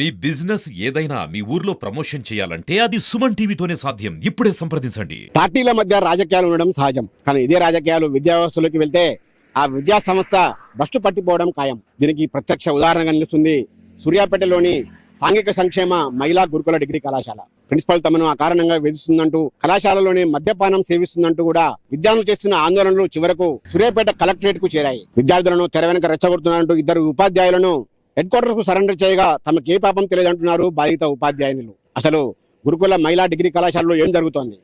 మీ business ఏదైనా మీ ఊర్లో promotion చేయాలంటే అది సుమన్ టీవీతోనే సాధ్యం. ఇప్పుడే సంప్రదించండి. పార్టీల మధ్య రాజకీయాలు ఉండడం సహజం. కానీ ఇదే రాజకీయాలు విద్యా వ్యవస్థలోకి వెళ్తే ఆ విద్యా సంస్థ భ్రష్టు పట్టిపోవడం ఖాయం. దీనికి ప్రత్యక్ష ఉదాహరణగా నిలుస్తుంది సూర్యాపేటలోని సాంఘిక సంక్షేమ మహిళా గురుకుల డిగ్రీ కళాశాల. ప్రిన్సిపల్ తమను ఆ కారణంగా వేధిస్తుందంటూ కళాశాలలోని మద్యపానం సేవిస్తుందంటూ కూడా విద్యార్థులు చేస్తున్న ఆందోళనలు చివరకు సూర్యాపేట కలెక్టరేట్కు చేరాయి. విద్యార్థులను తెర వెనక రెచ్చగొడుతున్నారంటూ ఇద్దరు ఉపాధ్యాయులను హెడ్ క్వార్టర్కు సరెండర్ చేయగా తమకు ఏ పాపం తెలియదంటున్నారు బాధిత ఉపాధ్యాయునులు అసలు గురుకుల మహిళా డిగ్రీ కళాశాలలో ఏం జరుగుతోంది?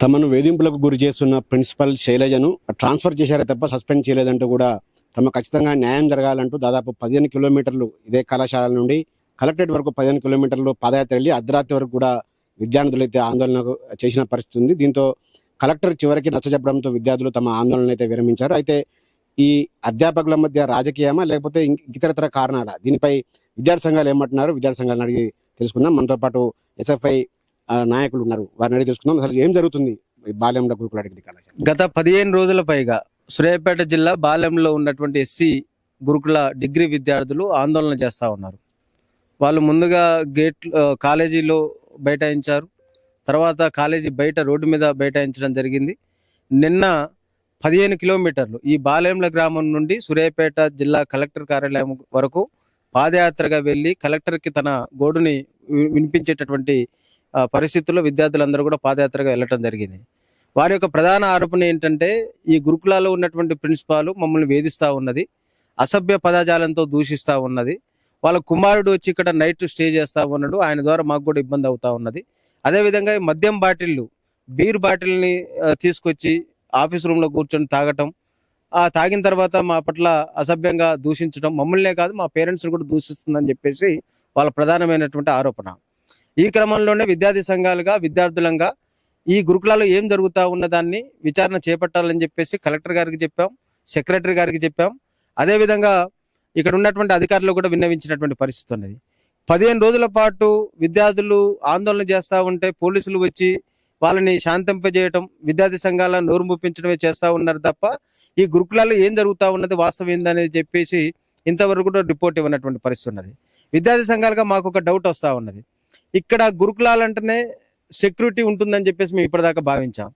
తమను వేధింపులకు గురి చేస్తున్న ప్రిన్సిపల్ శైలజను ట్రాన్స్ఫర్ చేశారే తప్ప సస్పెండ్ చేయలేదంటూ కూడా తమ ఖచ్చితంగా న్యాయం జరగాలంటూ దాదాపు పదిహేను కిలోమీటర్లు ఇదే కళాశాల నుండి కలెక్టరేట్ వరకు పదిహేను కిలోమీటర్లు పాదయాత్ర వెళ్ళి అర్ధరాత్రి వరకు కూడా విద్యార్థులు అయితే ఆందోళన చేసిన పరిస్థితి ఉంది. దీంతో కలెక్టర్ చివరికి నచ్చజెప్పడంతో విద్యార్థులు తమ ఆందోళన అయితే విరమించారు. అయితే ఈ అధ్యాపకుల మధ్య రాజకీయమా లేకపోతే ఇతరతర కారణాల? దీనిపై విద్యార్థి సంఘాలు ఏమంటున్నారు? విద్యార్థి సంఘాలను అడిగి తెలుసుకుందాం. మనతో పాటు ఎస్ఎఫ్ఐ నాయకులు ఉన్నారు. వారిని అడిగి తెలుసుకుందాం. అసలు ఏం జరుగుతుంది? ఈ బాల్యంలో గురుకుల డిగ్రీ కళాశాల. గత పదిహేను రోజుల పైగా సూర్యాపేట జిల్లా బాలెంలో ఉన్నటువంటి ఎస్సీ గురుకుల డిగ్రీ విద్యార్థులు ఆందోళన చేస్తూ ఉన్నారు. వాళ్ళు ముందుగా గేట్ కాలేజీలో బైఠాయించారు. తర్వాత కాలేజీ బయట రోడ్డు మీద బైఠాయించడం జరిగింది. నిన్న పదిహేను కిలోమీటర్లు ఈ బాలెంల గ్రామం నుండి సూర్యాపేట జిల్లా కలెక్టర్ కార్యాలయం వరకు పాదయాత్రగా వెళ్ళి కలెక్టర్కి తన గోడుని వి- వినిపించేటటువంటి పరిస్థితుల్లో విద్యార్థులందరూ కూడా పాదయాత్రగా వెళ్ళటం జరిగింది. వారి యొక్క ప్రధాన ఆరోపణ ఏంటంటే ఈ గురుకులాలో ఉన్నటువంటి ప్రిన్సిపాల్ మమ్మల్ని వేధిస్తూ ఉన్నది అసభ్య పదజాలంతో దూషిస్తూ ఉన్నది వాళ్ళ కుమారుడు వచ్చి ఇక్కడ నైట్ స్టే చేస్తూ ఉన్నాడు ఆయన ద్వారా మాకు కూడా ఇబ్బంది అవుతూ ఉన్నది. అదేవిధంగా ఈ మద్యం బాటిళ్ళు బీర్ బాటిల్ని తీసుకొచ్చి ఆఫీస్ రూమ్లో కూర్చొని తాగటం ఆ తాగిన తర్వాత మా పట్ల అసభ్యంగా దూషించడం మమ్మల్నే కాదు మా పేరెంట్స్ని కూడా దూషిస్తుందని చెప్పేసి వాళ్ళ ప్రధానమైనటువంటి ఆరోపణ. ఈ క్రమంలోనే విద్యార్థి సంఘాలుగా విద్యార్థులంగా ఈ గురుకులాల్లో ఏం జరుగుతా ఉన్న దాన్ని విచారణ చేపట్టాలని చెప్పేసి కలెక్టర్ గారికి చెప్పాం సెక్రటరీ గారికి చెప్పాం. అదేవిధంగా ఇక్కడ ఉన్నటువంటి అధికారులు కూడా విన్నవించినటువంటి పరిస్థితి ఉన్నది. పదిహేను రోజుల పాటు విద్యార్థులు ఆందోళన చేస్తూ ఉంటే పోలీసులు వచ్చి వాళ్ళని శాంతింపజేయటం విద్యార్థి సంఘాల నోరు ముప్పించడమే చేస్తూ ఉన్నారు తప్ప ఈ గురుకులాల్లో ఏం జరుగుతూ ఉన్నది వాస్తవం ఏందనేది చెప్పేసి ఇంతవరకు కూడా రిపోర్ట్ ఇవ్వనటువంటి పరిస్థితి ఉన్నది. విద్యార్థి సంఘాలుగా మాకు ఒక డౌట్ వస్తూ ఉన్నది. ఇక్కడ గురుకులాలంటేనే సెక్యూరిటీ ఉంటుందని చెప్పేసి మేము ఇప్పటిదాకా భావించాం.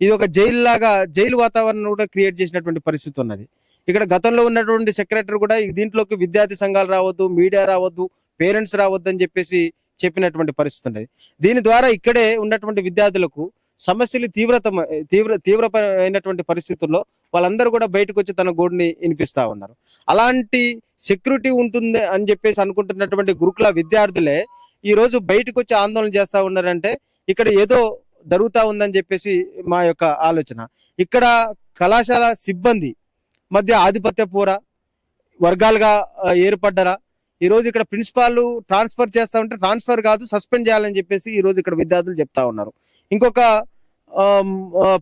ఇది ఒక జైలు లాగా జైలు వాతావరణం కూడా క్రియేట్ చేసినటువంటి పరిస్థితి ఉన్నది. ఇక్కడ గతంలో ఉన్నటువంటి సెక్రటరీ కూడా దీంట్లోకి విద్యార్థి సంఘాలు రావద్దు మీడియా రావద్దు పేరెంట్స్ రావద్దు అని చెప్పేసి చెప్పినటువంటి పరిస్థితి ఉన్నది. దీని ద్వారా ఇక్కడే ఉన్నటువంటి విద్యార్థులకు సమస్యలు తీవ్రత తీవ్ర తీవ్రమైనటువంటి పరిస్థితుల్లో వాళ్ళందరూ కూడా బయటకు వచ్చి తన గోడుని వినిపిస్తా ఉన్నారు. అలాంటి సెక్యూరిటీ ఉంటుంది అని చెప్పేసి అనుకుంటున్నటువంటి గురుకుల విద్యార్థులే ఈ రోజు బయటకు వచ్చి ఆందోళన చేస్తా ఉన్నారంటే ఇక్కడ ఏదో జరుగుతూ ఉందని చెప్పేసి మా యొక్క ఆలోచన. ఇక్కడ కళాశాల సిబ్బంది మధ్య ఆధిపత్య పోరా వర్గాలుగా ఏర్పడ్డరా? ఈరోజు ఇక్కడ ప్రిన్సిపాల్ ట్రాన్స్ఫర్ చేస్తా ఉంటే ట్రాన్స్ఫర్ కాదు సస్పెండ్ చేయాలని చెప్పేసి ఈరోజు ఇక్కడ విద్యార్థులు చెప్తా ఉన్నారు. ఇంకొక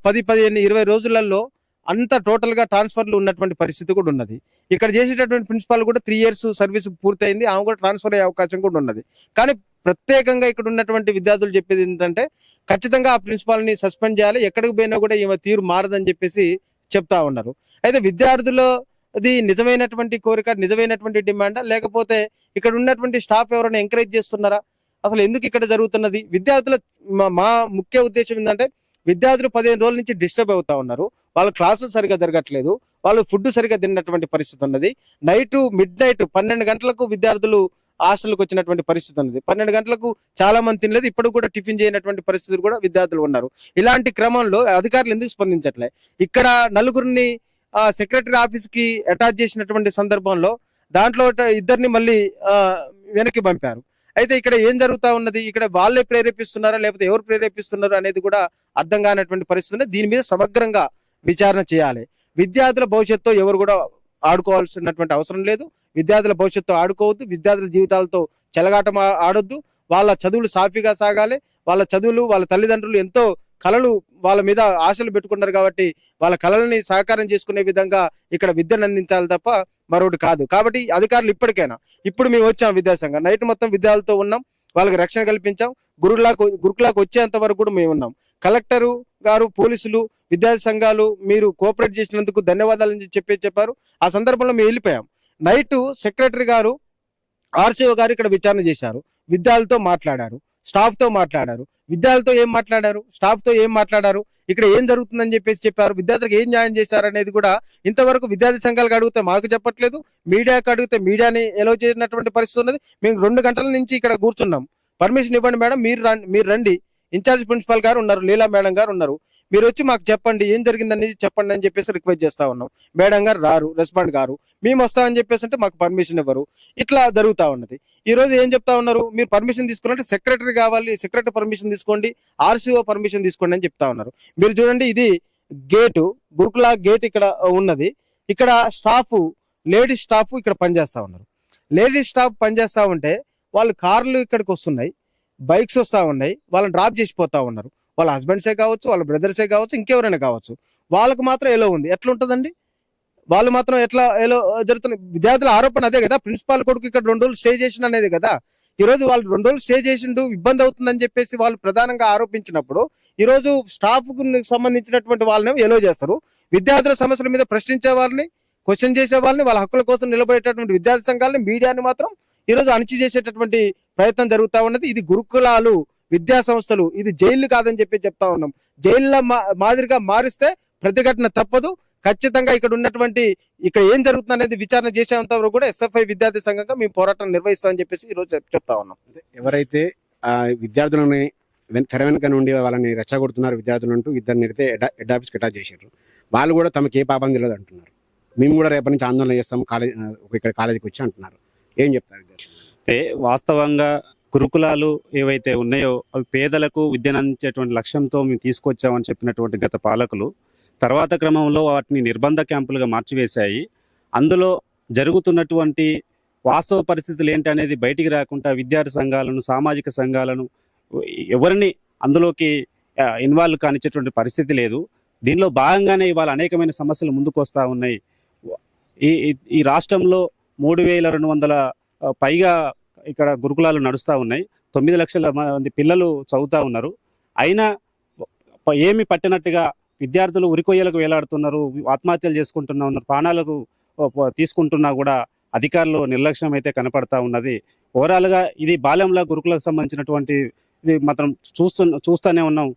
పది పదిహేను ఇరవై రోజులలో అంత టోటల్గా ట్రాన్స్ఫర్లు ఉన్నటువంటి పరిస్థితి కూడా ఉన్నది. ఇక్కడ చేసేటటువంటి ప్రిన్సిపాల్ కూడా త్రీ ఇయర్స్ సర్వీస్ పూర్తయింది. ఆమె కూడా ట్రాన్స్ఫర్ అయ్యే అవకాశం కూడా ఉన్నది. కానీ ప్రత్యేకంగా ఇక్కడ ఉన్నటువంటి విద్యార్థులు చెప్పేది ఏంటంటే ఖచ్చితంగా ఆ ప్రిన్సిపాల్ని సస్పెండ్ చేయాలి. ఎక్కడికి పోయినా కూడా ఈమె తీరు మారదని చెప్పేసి చెప్తా ఉన్నారు. అయితే విద్యార్థులు అది నిజమైనటువంటి కోరిక నిజమైనటువంటి డిమాండా లేకపోతే ఇక్కడ ఉన్నటువంటి స్టాఫ్ ఎవరైనా ఎంకరేజ్ చేస్తున్నారా? అసలు ఎందుకు ఇక్కడ జరుగుతున్నది? విద్యార్థుల మా- మా ముఖ్య ఉద్దేశం ఏంటంటే విద్యార్థులు పదిహేను రోజుల నుంచి డిస్టర్బ్ అవుతా ఉన్నారు. వాళ్ళ క్లాసులు సరిగా జరగట్లేదు. వాళ్ళు ఫుడ్ సరిగా తిన్నటువంటి పరిస్థితి ఉన్నది. నైట్ మిడ్ నైట్ పన్నెండు గంటలకు విద్యార్థులు హాస్టల్కి వచ్చినటువంటి పరిస్థితి ఉన్నది. పన్నెండు గంటలకు చాలా మంది తినలేదు. ఇప్పుడు కూడా టిఫిన్ చేయనటువంటి పరిస్థితులు కూడా విద్యార్థులు ఉన్నారు. ఇలాంటి క్రమంలో అధికారులు ఎందుకు స్పందించట్లే? ఇక్కడ నలుగురిని సెక్రటరీ ఆఫీస్కి అటాచ్ చేసినటువంటి సందర్భంలో దాంట్లో ఇద్దరిని మళ్ళీ వెనక్కి పంపారు. అయితే ఇక్కడ ఏం జరుగుతా ఉన్నది? ఇక్కడ వాళ్ళే ప్రేరేపిస్తున్నారా? లేకపోతే ఎవరు ప్రేరేపిస్తున్నారు అనేది కూడా అర్థం కానటువంటి పరిస్థితి దీని మీద సమగ్రంగా విచారణ చేయాలి. విద్యార్థుల భవిష్యత్తు ఎవరు కూడా ఆడుకోవాల్సినటువంటి అవసరం లేదు. విద్యార్థుల భవిష్యత్తు ఆడుకోవద్దు. విద్యార్థుల జీవితాలతో చెలగాటం ఆడొద్దు. వాళ్ళ చదువులు సాఫీగా సాగాలి. వాళ్ళ చదువులు వాళ్ళ తల్లిదండ్రులు ఎంతో కళలు వాళ్ళ మీద ఆశలు పెట్టుకున్నారు కాబట్టి వాళ్ళ కళలని సహకారం చేసుకునే విధంగా ఇక్కడ విద్యను అందించాలి తప్ప మరొకటి కాదు. కాబట్టి అధికారులు ఇప్పటికైనా ఇప్పుడు మేము వచ్చాం విద్యాసంఘం. నైట్ మొత్తం విద్యార్థులతో ఉన్నాం. వాళ్ళకి రక్షణ కల్పించాం. గురులాకు గురుకులాకు వచ్చేంత వరకు కూడా మేము ఉన్నాం. కలెక్టరు గారు పోలీసులు విద్యార్థి సంఘాలు మీరు కోఆపరేట్ చేసినందుకు ధన్యవాదాలు అని చెప్పి చెప్పారు. ఆ సందర్భంలో మేము వెళ్ళిపోయాం. నైట్ సెక్రటరీ గారు ఆర్సీఓ గారు ఇక్కడ విచారణ చేశారు. విద్యార్థులతో మాట్లాడారు. స్టాఫ్తో మాట్లాడారు. విద్యార్థులతో ఏం మాట్లాడారు? స్టాఫ్తో ఏం మాట్లాడారు? ఇక్కడ ఏం జరుగుతుందని చెప్పేసి చెప్పారు. విద్యార్థులకు ఏం న్యాయం చేశారు అనేది కూడా ఇంతవరకు విద్యార్థి సంఘాలకు అడిగితే మాకు చెప్పట్లేదు. మీడియాకి అడిగితే మీడియాని ఎలో చేసినటువంటి పరిస్థితి ఉన్నది. మేము రెండు గంటల నుంచి ఇక్కడ కూర్చున్నాం. పర్మిషన్ ఇవ్వండి మేడం. మీరు మీరు రండి. ఇన్ఛార్జ్ ప్రిన్సిపాల్ గారు ఉన్నారు లీలా మేడం గారు ఉన్నారు. మీరు వచ్చి మాకు చెప్పండి ఏం జరిగిందనేది చెప్పండి అని చెప్పేసి రిక్వెస్ట్ చేస్తా ఉన్నాం. మేడం గారు రారు రెస్పాండ్ గారు మేము వస్తామని చెప్పేసి అంటే మాకు పర్మిషన్ ఇవ్వరు. ఇట్లా జరుగుతా ఉన్నది. ఈ రోజు ఏం చెప్తా ఉన్నారు మీరు పర్మిషన్ తీసుకోవాలంటే సెక్రటరీ కావాలి సెక్రటరీ పర్మిషన్ తీసుకోండి ఆర్సీఓ పర్మిషన్ తీసుకోండి అని చెప్తా ఉన్నారు. మీరు చూడండి ఇది గేటు గురుకుల గేట్ ఇక్కడ ఉన్నది. ఇక్కడ స్టాఫ్ లేడీస్ స్టాఫ్ ఇక్కడ పనిచేస్తా ఉన్నారు. లేడీస్ స్టాఫ్ పనిచేస్తా ఉంటే వాళ్ళు కార్లు ఇక్కడికి వస్తున్నాయి. బైక్స్ వస్తూ ఉన్నాయి వాళ్ళని డ్రాప్ చేసిపోతా ఉన్నారు. వాళ్ళ హస్బెండ్సే కావచ్చు వాళ్ళ బ్రదర్సే కావచ్చు ఇంకెవరైనా కావచ్చు. వాళ్ళకు మాత్రం ఎలో ఉంది. ఎట్లా ఉంటుందండి? వాళ్ళు మాత్రం ఎట్లా ఎలో జరుగుతుంది? విద్యార్థుల ఆరోపణ అదే కదా? ప్రిన్సిపాల్ కొడుకు ఇక్కడ రెండు రోజులు స్టే చేసిన అనేది కదా? ఈరోజు వాళ్ళు రెండు రోజులు స్టే చేసిండు ఇబ్బంది అవుతుందని చెప్పేసి వాళ్ళు ప్రధానంగా ఆరోపించినప్పుడు ఈరోజు స్టాఫ్కు సంబంధించినటువంటి వాళ్ళని ఎలో చేస్తారు. విద్యార్థుల సమస్యల మీద ప్రశ్నించే వాళ్ళని క్వశ్చన్ చేసే వాళ్ళని వాళ్ళ హక్కుల కోసం నిలబడేటటువంటి విద్యార్థి సంఘాలని మీడియాని మాత్రం ఈరోజు అణచి అణిచి చేసేటటువంటి ప్రయత్నం జరుగుతూ ఉన్నది. ఇది గురుకులాలు విద్యా సంస్థలు ఇది జైలు కాదని చెప్పి చెప్తా ఉన్నాం. జైళ్ళ మా- మాదిరిగా మారిస్తే ప్రతిఘటన తప్పదు. ఖచ్చితంగా ఇక్కడ ఉన్నటువంటి ఇక్కడ ఏం జరుగుతుంది అనేది విచారణ చేసేంత వరకు కూడా ఎస్ఎఫ్ఐ విద్యార్థి సంఘంగా మేము పోరాటం నిర్వహిస్తామని చెప్పేసి ఈరోజు రోజు చెప్తా ఉన్నాం. ఎవరైతే విద్యార్థులని తెర వెనుక నుండి వాళ్ళని రెచ్చగొడుతున్నారు విద్యార్థులు అంటూ ఇద్దరిని అయితే హెడ్ హెడ్ ఆఫీస్కి అటాచ్ చేశారు వాళ్ళు కూడా తమకు ఏ పాపం తెలియదు అంటున్నారు. మేము కూడా రేపటి నుంచి ఆందోళన చేస్తాం కాలేజ్ ఇక్కడ కాలేజీకి వచ్చి అంటున్నారు. ఏం చెప్తారు విద్యార్థులు? అయితే వాస్తవంగా గురుకులాలు ఏవైతే ఉన్నాయో అవి పేదలకు విద్యనందించేటువంటి లక్ష్యంతో మేము తీసుకొచ్చామని చెప్పినటువంటి గత పాలకులు తర్వాత క్రమంలో వాటిని నిర్బంధ క్యాంపులుగా మార్చివేశాయి. అందులో జరుగుతున్నటువంటి వాస్తవ పరిస్థితులు ఏంటి అనేది బయటికి రాకుండా విద్యార్థి సంఘాలను సామాజిక సంఘాలను ఎవరిని అందులోకి ఇన్వాల్వ్ కానిచ్చేటువంటి పరిస్థితి లేదు. దీనిలో భాగంగానే ఇవాళ అనేకమైన సమస్యలు ముందుకు వస్తూ ఉన్నాయి ఈ ఈ- రాష్ట్రంలో మూడు వేల రెండు వందల పైగా ఇక్కడ గురుకులాలు నడుస్తూ ఉన్నాయి. తొమ్మిది లక్షల మంది పిల్లలు చదువుతా ఉన్నారు. అయినా ఏమి పట్టినట్టుగా విద్యార్థులు ఉరికొయ్యలకు వేలాడుతున్నారు ఆత్మహత్యలు చేసుకుంటున్నా ఉన్నారు ప్రాణాలకు తీసుకుంటున్నా కూడా అధికారులు నిర్లక్ష్యం అయితే కనపడతా ఉన్నది. ఓవరాల్గా ఇది బాల్యంలో గురుకులకు సంబంధించినటువంటి ఇది మాత్రం చూస్తు చూస్తూనే ఉన్నాం.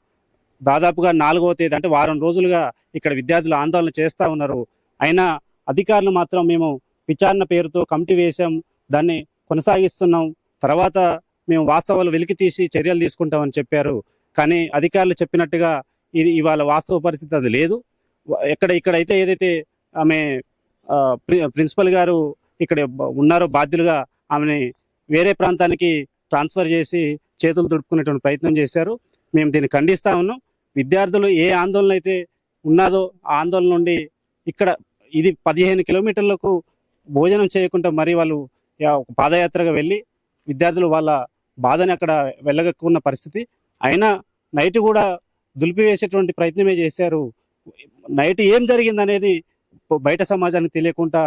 దాదాపుగా నాలుగవ తేదీ అంటే వారం రోజులుగా ఇక్కడ విద్యార్థులు ఆందోళన చేస్తూ ఉన్నారు. అయినా అధికారులు మాత్రం మేము విచారణ పేరుతో కమిటీ వేశాం. దాన్ని కొనసాగిస్తున్నాం. తర్వాత మేము వాస్తవాలు వెలికి తీసి చర్యలు తీసుకుంటామని చెప్పారు. కానీ అధికారులు చెప్పినట్టుగా ఇది ఇవాళ వాస్తవ పరిస్థితి అది లేదు. ఎక్కడ ఇక్కడైతే ఏదైతే ఆమె ప్రి- ప్రిన్సిపల్ గారు ఇక్కడ ఉన్నారో బాధ్యులుగా ఆమెని వేరే ప్రాంతానికి ట్రాన్స్ఫర్ చేసి చేతులు తుడుపుకునేటువంటి ప్రయత్నం చేశారు. మేము దీన్ని ఖండిస్తా ఉన్నాం. విద్యార్థులు ఏ ఆందోళన అయితే ఉన్నదో ఆ ఆందోళన నుండి ఇక్కడ ఇది పదిహేను కిలోమీటర్లకు భోజనం చేయకుండా మరి వాళ్ళు పాదయాత్రగా వెళ్ళి విద్యార్థులు వాళ్ళ బాధని అక్కడ వెళ్ళగక్కున్న పరిస్థితి. అయినా నైట్ కూడా దులిపివేసేటువంటి ప్రయత్నమే చేశారు. నైట్ ఏం జరిగింది అనేది బయట సమాజానికి తెలియకుండా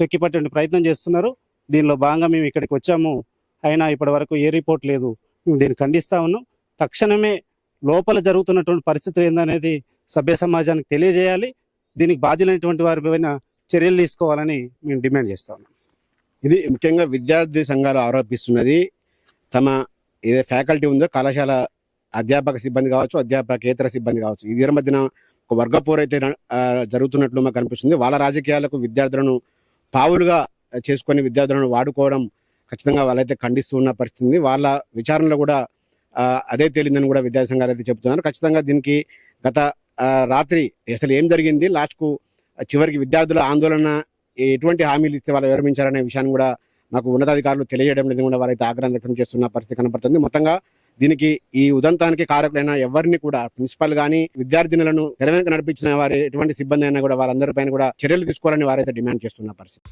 తొక్కిపట్టే ప్రయత్నం చేస్తున్నారు. దీనిలో భాగంగా మేము ఇక్కడికి వచ్చాము. అయినా ఇప్పటి వరకు ఏ రిపోర్ట్ లేదు. మేము దీన్ని ఖండిస్తా ఉన్నాం. తక్షణమే లోపల జరుగుతున్నటువంటి పరిస్థితులు ఏందనేది సభ్య సమాజానికి తెలియజేయాలి. దీనికి బాధ్యులైనటువంటి వారి పైన చర్యలు తీసుకోవాలని మేము డిమాండ్ చేస్తా ఉన్నాం. ఇది ముఖ్యంగా విద్యార్థి సంఘాలు ఆరోపిస్తున్నది. తమ ఏదో ఫ్యాకల్టీ ఉందో కళాశాల అధ్యాపక సిబ్బంది కావచ్చు అధ్యాపకేతర సిబ్బంది కావచ్చు. ఇద్దరి మధ్యన ఒక వర్గపోరు అయితే జరుగుతున్నట్లు మాకు కనిపిస్తుంది వాళ్ళ రాజకీయాలకు విద్యార్థులను పావులుగా చేసుకొని విద్యార్థులను వాడుకోవడం ఖచ్చితంగా వాళ్ళైతే ఖండిస్తూ ఉన్న పరిస్థితి వాళ్ళ విచారణలో కూడా అదే తేలిందని కూడా విద్యార్థి సంఘాలు అయితే చెబుతున్నారు. ఖచ్చితంగా దీనికి గత రాత్రి అసలు ఏం జరిగింది? లాస్ట్కు చివరికి విద్యార్థుల ఆందోళన ఎటువంటి హామీలు ఇస్తే వాళ్ళు విరమించారనే విషయాన్ని కూడా మాకు ఉన్నతాధికారులు తెలియజేయడం లేదు కూడా వారైతే ఆగ్రహం వ్యక్తం చేస్తున్న పరిస్థితి కనపడుతుంది. మొత్తంగా దీనికి ఈ ఉదంతానికి కారకులైన ఎవరిని కూడా ప్రిన్సిపల్ గాని విద్యార్థినులను తెరవెనక నడిపించిన వారి ఎటువంటి సిబ్బంది అయినా కూడా వారందరిపైన కూడా చర్యలు తీసుకోవాలని వారైతే డిమాండ్ చేస్తున్న పరిస్థితి.